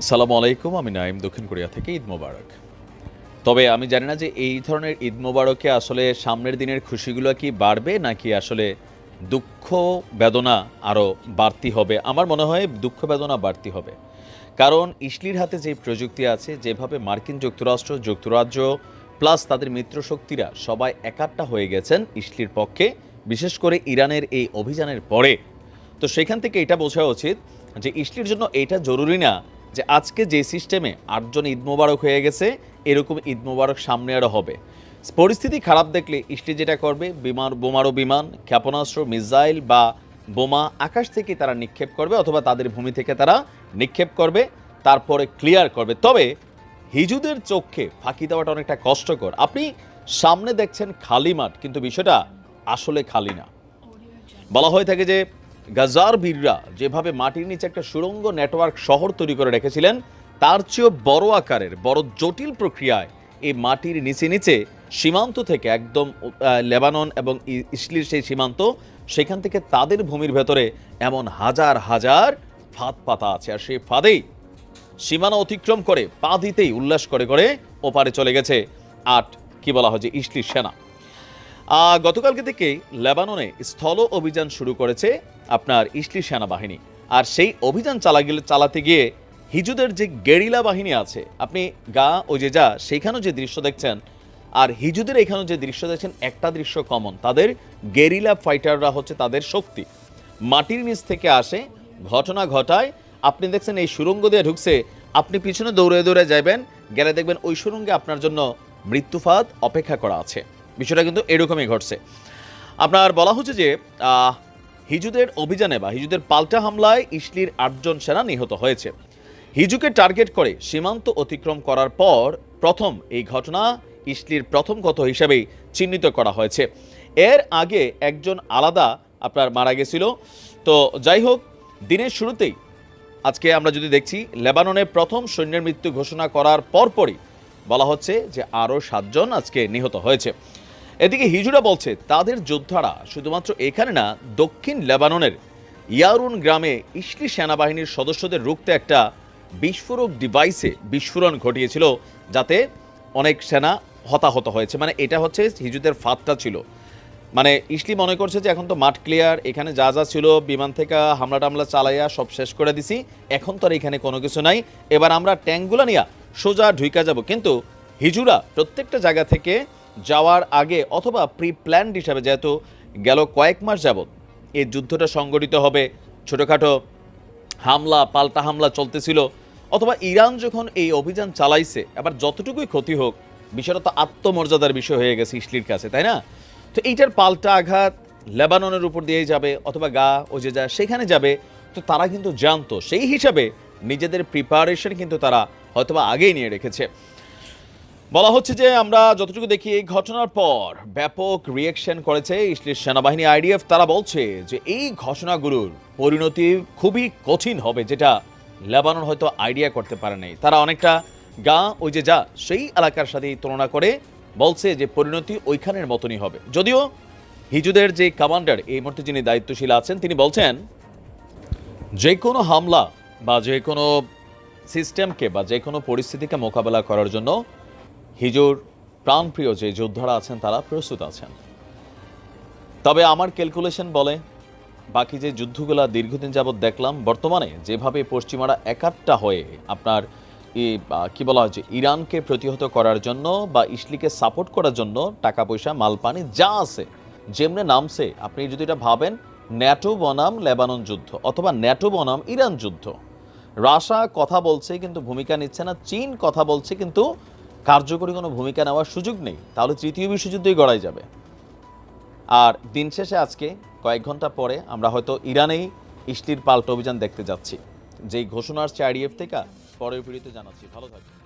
আসসালামু আলাইকুম, আমি নাইম দক্ষিণ কোরিয়া থেকে ঈদ মোবারক। তবে আমি জানি না যে এই ধরনের ঈদ মোবারকে আসলে সামনের দিনের খুশিগুলো কি বাড়বে, নাকি আসলে দুঃখ বেদনা আরও বাড়তি হবে। আমার মনে হয় দুঃখ বেদনা বাড়তি হবে। কারণ ইসলির হাতে যে প্রযুক্তি আছে, যেভাবে মার্কিন যুক্তরাষ্ট্র, যুক্তরাজ্য, প্লাস তাদের মিত্রশক্তিরা সবাই একাট্টা হয়ে গেছেন ইসলির পক্ষে, বিশেষ করে ইরানের এই অভিযানের পরে। তো সেখান থেকে এটা বোঝা উচিত যে ইসলির জন্য এটা জরুরি না যে আজকে যে সিস্টেমে আটজন ঈদ মোবারক হয়ে গেছে, এরকম ঈদ মোবারক সামনে আরও হবে। পরিস্থিতি খারাপ দেখলে ইসলি যেটা করবে, বিমান, বোমারো বিমান, ক্ষেপণাস্ত্র, মিসাইল বা বোমা আকাশ থেকে তারা নিক্ষেপ করবে অথবা তাদের ভূমি থেকে তারা নিক্ষেপ করবে, তারপরে ক্লিয়ার করবে। তবে হিজুদের চোখে ফাঁকি দেওয়াটা অনেকটা কষ্টকর। আপনি সামনে দেখছেন খালি মাঠ, কিন্তু বিষয়টা আসলে খালি না। বলা হয়ে থাকে যে গাজার বীররা যেভাবে মাটির নিচে একটা সুড়ঙ্গ নেটওয়ার্ক শহর তৈরি করে রেখেছিলেন, তার চেয়েও বড় আকারের, বড় জটিল প্রক্রিয়ায় এই মাটির নিচে নিচে সীমান্ত থেকে একদম লেবানন এবং ইসলির সেই সীমান্ত, সেখান থেকে তাদের ভূমির ভেতরে এমন হাজার হাজার ফাঁদ পাতা আছে। আর সেই ফাঁদেই সীমানা অতিক্রম করে, পা দিতেই উল্লাস করে করে ওপারে চলে গেছে আট, কি বলা হয় যে ইসলির সেনা। গতকালকে থেকে লেবাননে স্থল অভিযান শুরু করেছে আপনার ইসলি সেনাবাহিনী। আর সেই অভিযান চালা গেলে চালাতে গিয়ে হিজুদের যে গেরিলা বাহিনী আছে, আপনি গা ও যে যা, সেইখানেও যে দৃশ্য দেখছেন, আর হিজুদের এখানেও যে দৃশ্য দেখছেন, একটা দৃশ্য কমন তাদের গেরিলা ফাইটাররা হচ্ছে তাদের শক্তি। মাটির নিচ থেকে আসে, ঘটনা ঘটায়, আপনি দেখছেন এই সুরঙ্গ দিয়ে ঢুকছে, আপনি পিছনে দৌড়ে দৌড়ে যাবেন গেলে দেখবেন ওই সুরঙ্গে আপনার জন্য মৃত্যুফাদ অপেক্ষা করা আছে। বিষয়টা কিন্তু এরকমই ঘটছে। আপনার বলা হচ্ছে যে হিজুদের অভিযানে বা হিজুদের পাল্টা হামলায় ইসলির আটজন সেনা নিহত হয়েছে। হিজুকে টার্গেট করে সীমান্ত অতিক্রম করার পর প্রথম এই ঘটনা ইসলির প্রথম ক্ষত হিসেবেই চিহ্নিত করা হয়েছে। এর আগে একজন আলাদা আপনার মারা গেছিল। তো যাই হোক, দিনের শুরুতেই আজকে আমরা যদি দেখছি, লেবাননে প্রথম সৈন্যের মৃত্যু ঘোষণা করার পরপরই বলা হচ্ছে যে আরও সাতজন আজকে নিহত হয়েছে। এদিকে হিজুরা বলছে, তাদের যোদ্ধারা শুধুমাত্র এখানে না, দক্ষিণ লেবাননের ইয়ারুন গ্রামে ইসলি সেনাবাহিনীর সদস্যদের রুখতে একটা বিস্ফোরক ডিভাইসে বিস্ফোরণ ঘটিয়েছিল, যাতে অনেক সেনা হতাহত হয়েছে। মানে এটা হচ্ছে হিজুদের ফাঁদটা ছিল। মানে ইসলি মনে করছে যে এখন তো মাঠ ক্লিয়ার এখানে যা যা ছিল, বিমান থেকে হামলা টামলা চালাইয়া সব শেষ করে দিছি, এখন তো আর এখানে কোনো কিছু নাই। এবার আমরা ট্যাঙ্কগুলো নিয়ে সোজা ঢুইকা যাব। কিন্তু হিজুরা প্রত্যেকটা জায়গা থেকে যাওয়ার আগে অথবা প্রি প্ল্যান্ড হিসাবে যেহেতু গেল কয়েক মাস যাবত এই যুদ্ধটা সংগঠিত হবে। ছোটোখাটো হামলা, পাল্টা হামলা চলতেছিল। অথবা ইরান যখন এই অভিযান চালাইছে আবার যতটুকুই ক্ষতি হোক, বিষয়টা তো আত্মমর্যাদার বিষয় হয়ে গেছে ইসলির কাছে, তাই না? তো এইটার পাল্টা আঘাত লেবাননের উপর দিয়েই যাবে অথবা গা ও যে যা সেখানে যাবে। তো তারা কিন্তু জানতো, সেই হিসাবে নিজেদের প্রিপারেশন কিন্তু তারা হয়তোবা আগেই নিয়ে রেখেছে। বলা হচ্ছে যে আমরা যতটুকু দেখি এই ঘটনার পর ব্যাপক রিয়েকশন করেছে ইসলির সেনাবাহিনী আইডিএফ। তারা বলছে যে এই ঘটনাগুলোর পরিণতি খুবই কঠিন হবে, যেটা লেবানন হয়তো আইডিয়া করতে পারে নাই। তারা অনেকটা গা ওই যে যা সেই এলাকার সাথে তুলনা করে বলছে যে পরিণতি ওইখানের মতনই হবে। যদিও হিজুদের যে কমান্ডার এই মুহূর্তে যিনি দায়িত্বশীল আছেন, তিনি বলছেন, যে কোনো হামলা বা যে কোনো সিস্টেমকে বা যে কোনো পরিস্থিতিকে মোকাবেলা করার জন্য হিজুর প্রাণপ্রিয় যে যোদ্ধারা আছেন, তারা প্রস্তুত আছেন। তবে আমার ক্যালকুলেশন বলে, বাকি যে যুদ্ধগুলা দীর্ঘদিন যাবৎ দেখলাম, বর্তমানে যেভাবে পশ্চিমারা একাট্টা হয়ে আপনার কি বলা হচ্ছে ইরানকে প্রতিহত করার জন্য বা ইসলিকে সাপোর্ট করার জন্য টাকা পয়সা মাল পানি যা আছে, যেমনে নামছে, আপনি যদি এটা ভাবেন, ন্যাটো বনাম লেবানন যুদ্ধ অথবা ন্যাটো বনাম ইরান যুদ্ধ। রাশা কথা বলছে কিন্তু ভূমিকা নিচ্ছে না, চীন কথা বলছে কিন্তু কার্যকরী কোনো ভূমিকা নেওয়ার সুযোগ নেই, তাহলে তৃতীয় বিশ্বযুদ্ধই গড়াই যাবে। আর দিন শেষে আজকে, কয়েক ঘণ্টা পরে, আমরা হয়তো ইরানেই ইস্টির পাল্ট অভিযান দেখতে যাচ্ছি। যেই ঘোষণার আসছে আইডিএফ থেকে পরের পিড়িতে জানাচ্ছি। ভালো থাকবেন।